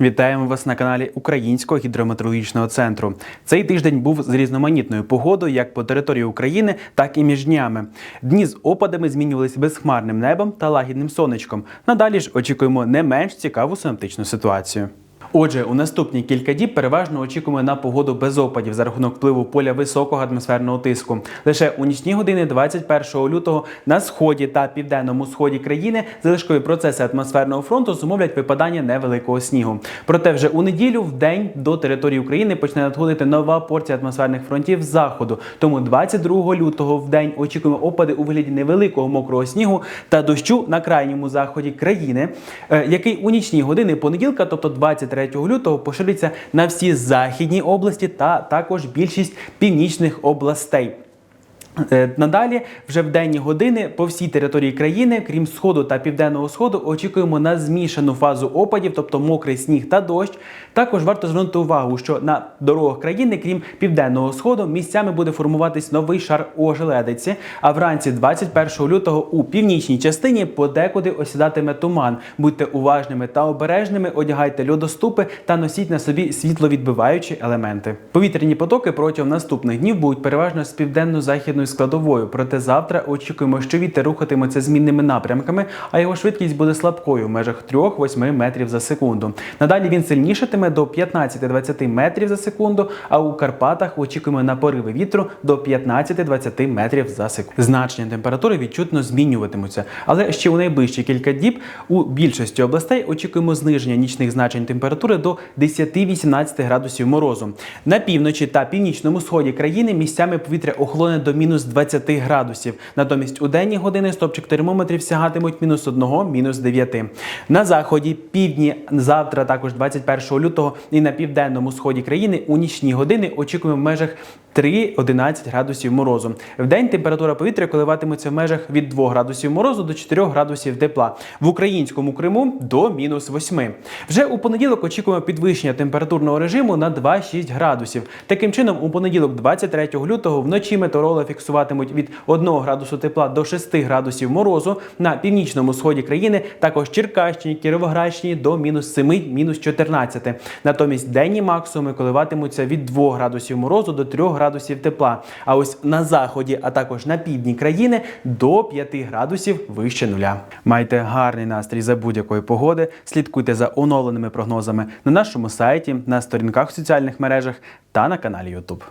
Вітаємо вас на каналі Українського гідрометеорологічного центру. Цей тиждень був з різноманітною погодою як по території України, так і між днями. Дні з опадами змінювалися безхмарним небом та лагідним сонечком. Надалі ж очікуємо не менш цікаву синоптичну ситуацію. Отже, у наступні кілька діб переважно очікуємо на погоду без опадів за рахунок впливу поля високого атмосферного тиску. Лише у нічні години 21 лютого на сході та південному сході країни залишкові процеси атмосферного фронту зумовлять випадання невеликого снігу. Проте вже у неділю в день до території України почне надходити нова порція атмосферних фронтів з заходу. Тому 22 лютого в день очікуємо опади у вигляді невеликого мокрого снігу та дощу на крайньому заході країни, е, який у нічні години понеділка, тобто 23 лютого, пошириться на всі західні області та також більшість північних областей. Е, Надалі, вже в денні години по всій території країни, крім сходу та південного сходу, очікуємо на змішану фазу опадів, тобто мокрий сніг та дощ. Також варто звернути увагу, що на дорогах країни, крім південного сходу, місцями буде формуватись новий шар ожеледиці. А вранці 21 лютого у північній частині подекуди осідатиме туман. Будьте уважними та обережними, одягайте льодоступи та носіть на собі світловідбиваючі елементи. Повітряні потоки протягом наступних днів будуть переважно з південно-західної складовою. Проте завтра очікуємо, що вітер рухатиметься змінними напрямками, а його швидкість буде слабкою в межах 3-8 метрів за секунду. Надалі він сильнішатиме до 15-20 метрів за секунду. А у Карпатах очікуємо на пориви вітру до 15-20 метрів за секунду. Значення температури відчутно змінюватимуться, але ще у найближчі кілька діб у більшості областей очікуємо зниження нічних значень температури до 10-18 градусів морозу. На півночі та північному сході країни місцями повітря охолоне до мінус 20 градусів. Натомість у денні години стопчик термометрів сягатимуть мінус 1, мінус 9. На заході, півдні, завтра, також 21 лютого, і на південному сході країни у нічні години очікуємо в межах 3-11 градусів морозу. В день температура повітря коливатиметься в межах від 2 градусів морозу до 4 градусів тепла. В українському Криму до мінус 8. Вже у понеділок очікуємо підвищення температурного режиму на 2-6 градусів. Таким чином, у понеділок, 23 лютого, вночі метеорологи фіксуватимуть від 1 градусу тепла до 6 градусів морозу на північному сході країни, також Черкащині, Кіровоградщині до мінус 7, мінус 14. Натомість денні максимуми коливатимуться від 2 градусів морозу до 3 градусів тепла. А ось на заході, а також на півдні країни до 5 градусів вище нуля. Майте гарний настрій за будь-якої погоди. Слідкуйте за оновленими прогнозами на нашому сайті, на сторінках в соціальних мережах та на каналі YouTube.